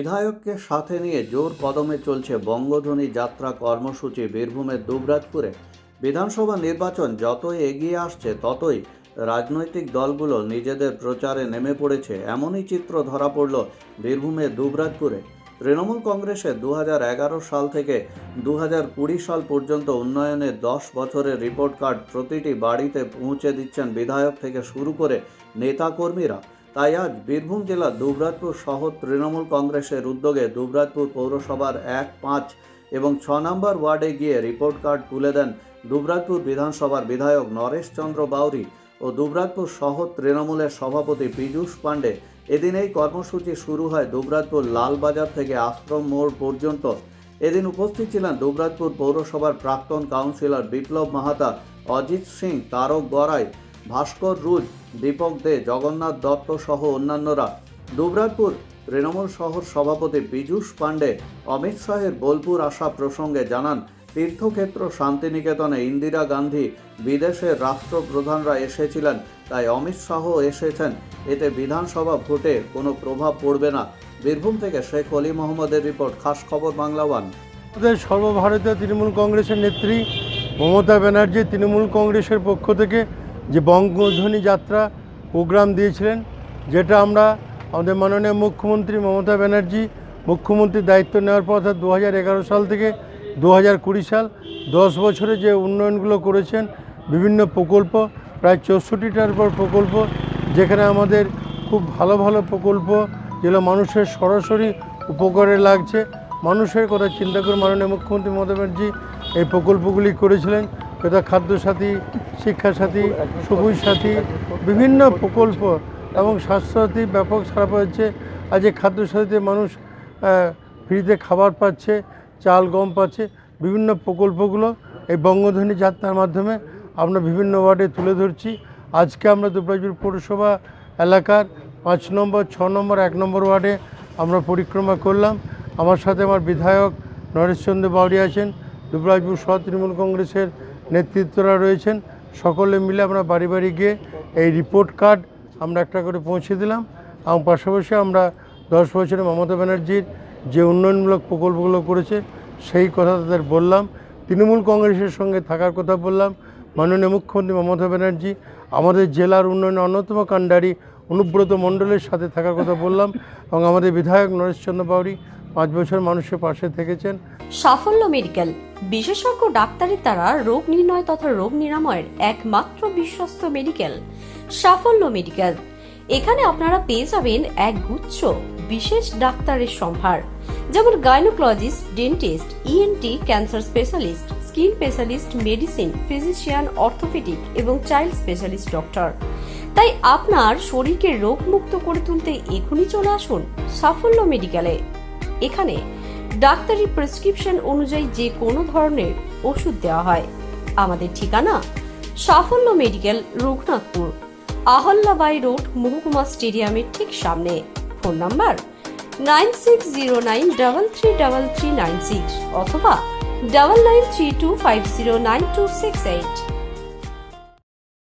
বিধায়ককে সাথে নিয়ে জোর কদমে চলছে বঙ্গধ্বনি যাত্রা কর্মসূচি বীরভূমের দুবরাজপুরে। বিধানসভা নির্বাচন যতই এগিয়ে আসছে, ততই রাজনৈতিক দলগুলো নিজেদের প্রচারে নেমে পড়েছে। এমনই চিত্র ধরা পড়ল বীরভূমের দুবরাজপুরে। তৃণমূল কংগ্রেসের দু হাজার এগারো সাল থেকে দু হাজার কুড়ি সাল পর্যন্ত উন্নয়নের দশ বছরের রিপোর্ট কার্ড প্রতিটি বাড়িতে পৌঁছে দিচ্ছেন বিধায়ক থেকে শুরু করে নেতাকর্মীরা। তাই আজ বীরভূম জেলার দুবরাজপুর শহর তৃণমূল কংগ্রেসের উদ্যোগে দুবরাজপুর পৌরসভার এক, পাঁচ এবং ছ নম্বর ওয়ার্ডে গিয়ে রিপোর্ট কার্ড তুলে দেন দুবরাজপুর বিধানসভার বিধায়ক নরেশ চন্দ্র বাউরি ও দুবরাজপুর শহর তৃণমূলের সভাপতি পীযূষ পাণ্ডে। এদিন এই কর্মসূচি শুরু হয় দুবরাজপুর লালবাজার থেকে আশ্রম মোড় পর্যন্ত। এদিন উপস্থিত ছিলেন দুবরাজপুর পৌরসভার প্রাক্তন কাউন্সিলর বিপ্লব মাহাতা, অজিত সিং, তারক গড়াই ভাস্কর রুজ, দীপক দে, জগন্নাথ দত্ত সহ অন্যান্যরা। দুবরাজপুর তৃণমূল শহর সভাপতি পীযূষ পাণ্ডে, অমিত শাহের বোলপুর আসা প্রসঙ্গে জানান, তীর্থক্ষেত্র শান্তিনিকেতনে ইন্দিরা গান্ধী বিদেশের রাষ্ট্রপ্রধানরা এসেছিলেন, তাই অমিত শাহ এসেছেন। এতে বিধানসভা ভোটে কোনো প্রভাব পড়বে না। বীরভূম থেকে শেখ অলি মোহাম্মদের রিপোর্ট, খাস খবর বাংলা ওয়ান। আমাদের সর্বভারতীয় তৃণমূল কংগ্রেসের নেত্রী মমতা ব্যানার্জি তৃণমূল কংগ্রেসের পক্ষ থেকে যে বঙ্গধ্বনি যাত্রা প্রোগ্রাম দিয়েছিলেন, যেটা আমরা আমাদের মাননীয় মুখ্যমন্ত্রী মমতা ব্যানার্জি, মুখ্যমন্ত্রীর দায়িত্ব নেওয়ার পর অর্থাৎ দু হাজার এগারো সাল থেকে দু হাজার কুড়ি সাল দশ বছরে যে উন্নয়নগুলো করেছেন, বিভিন্ন প্রকল্প, প্রায় চৌষট্টিটার পর প্রকল্প, যেখানে আমাদের খুব ভালো ভালো প্রকল্প, যেগুলো মানুষের সরাসরি উপকারে লাগছে। মানুষের কথা চিন্তা করে মাননীয় মুখ্যমন্ত্রী মমতা ব্যানার্জি এই প্রকল্পগুলি করেছিলেন। যথা খাদ্যসাথী, শিক্ষাসাথী সবুজ সাথী বিভিন্ন প্রকল্প এবং স্বাস্থ্যসাথী ব্যাপক সারা পাচ্ছে আজ এই খাদ্যসাথীতে মানুষ ফ্রিতে খাবার পাচ্ছে, চাল, গম পাচ্ছে, বিভিন্ন প্রকল্পগুলো এই বঙ্গধ্বনি যাত্রার মাধ্যমে আমরা বিভিন্ন ওয়ার্ডে তুলে ধরছি। আজকে আমরা দুবরাজপুর পৌরসভা এলাকার পাঁচ নম্বর, ছ নম্বর, এক নম্বর ওয়ার্ডে আমরা পরিক্রমা করলাম। আমার সাথে আমার বিধায়ক নরেশচন্দ্র বাউরি আছেন। দুবরাজপুর সহ তৃণমূল কংগ্রেসের নেতৃত্বরা রয়েছেন। সকলে মিলে আমরা বাড়ি বাড়ি গিয়ে এই রিপোর্ট কার্ড আমরা একটা করে পৌঁছে দিলাম। এবং পাশাপাশি আমরা দশ বছরে মমতা ব্যানার্জির যে উন্নয়নমূলক প্রকল্পগুলো করেছে, সেই কথা তাদের বললাম। তৃণমূল কংগ্রেসের সঙ্গে থাকার কথা বললাম। মাননীয় মুখ্যমন্ত্রী মমতা ব্যানার্জি, আমাদের জেলার উন্নয়নে অন্যতম কাণ্ডারি অনুব্রত মণ্ডলের সাথে থাকার কথা বললাম। এবং আমাদের বিধায়ক নরেশচন্দ্র বাউরি পাঁচ বছর মানুষের পাশে থেকেছেন। সাফল্য মেডিকেল। বিশেষজ্ঞ ডাক্তারের দ্বারা রোগ নির্ণয় তথা রোগ নিরাময়ের একমাত্র বিশ্বস্ত মেডিকেল সাফল্য মেডিকেল। এখানে আপনারা পেয়ে যাবেন এক গুচ্ছ বিশেষ ডাক্তারের সম্ভার, যেমন gynaecologist, dentist ENT cancer specialist, skin specialist, medicine, physician, orthopaedic এবং চাইল্ড স্পেশালিস্ট ডক্টর। তাই আপনার শরীরকে রোগমুক্ত করে তুলতে এখনই চলে আসুন সাফল্য মেডিকেলে। এখানে ডাক্তারি প্রেসক্রিপশন অনুযায়ী যে কোনো ধরনের ওষুধ দেওয়া হয়। আমাদের ঠিকানা সাফল্য মেডিকেল, রঘুনাথপুর, আহল্লাবাই রোড, মহকুমা স্টেডিয়ামের ঠিক সামনে। Phone number nine six zero nine double three double three nine six অথবা double nine three two five zero nine two six eight.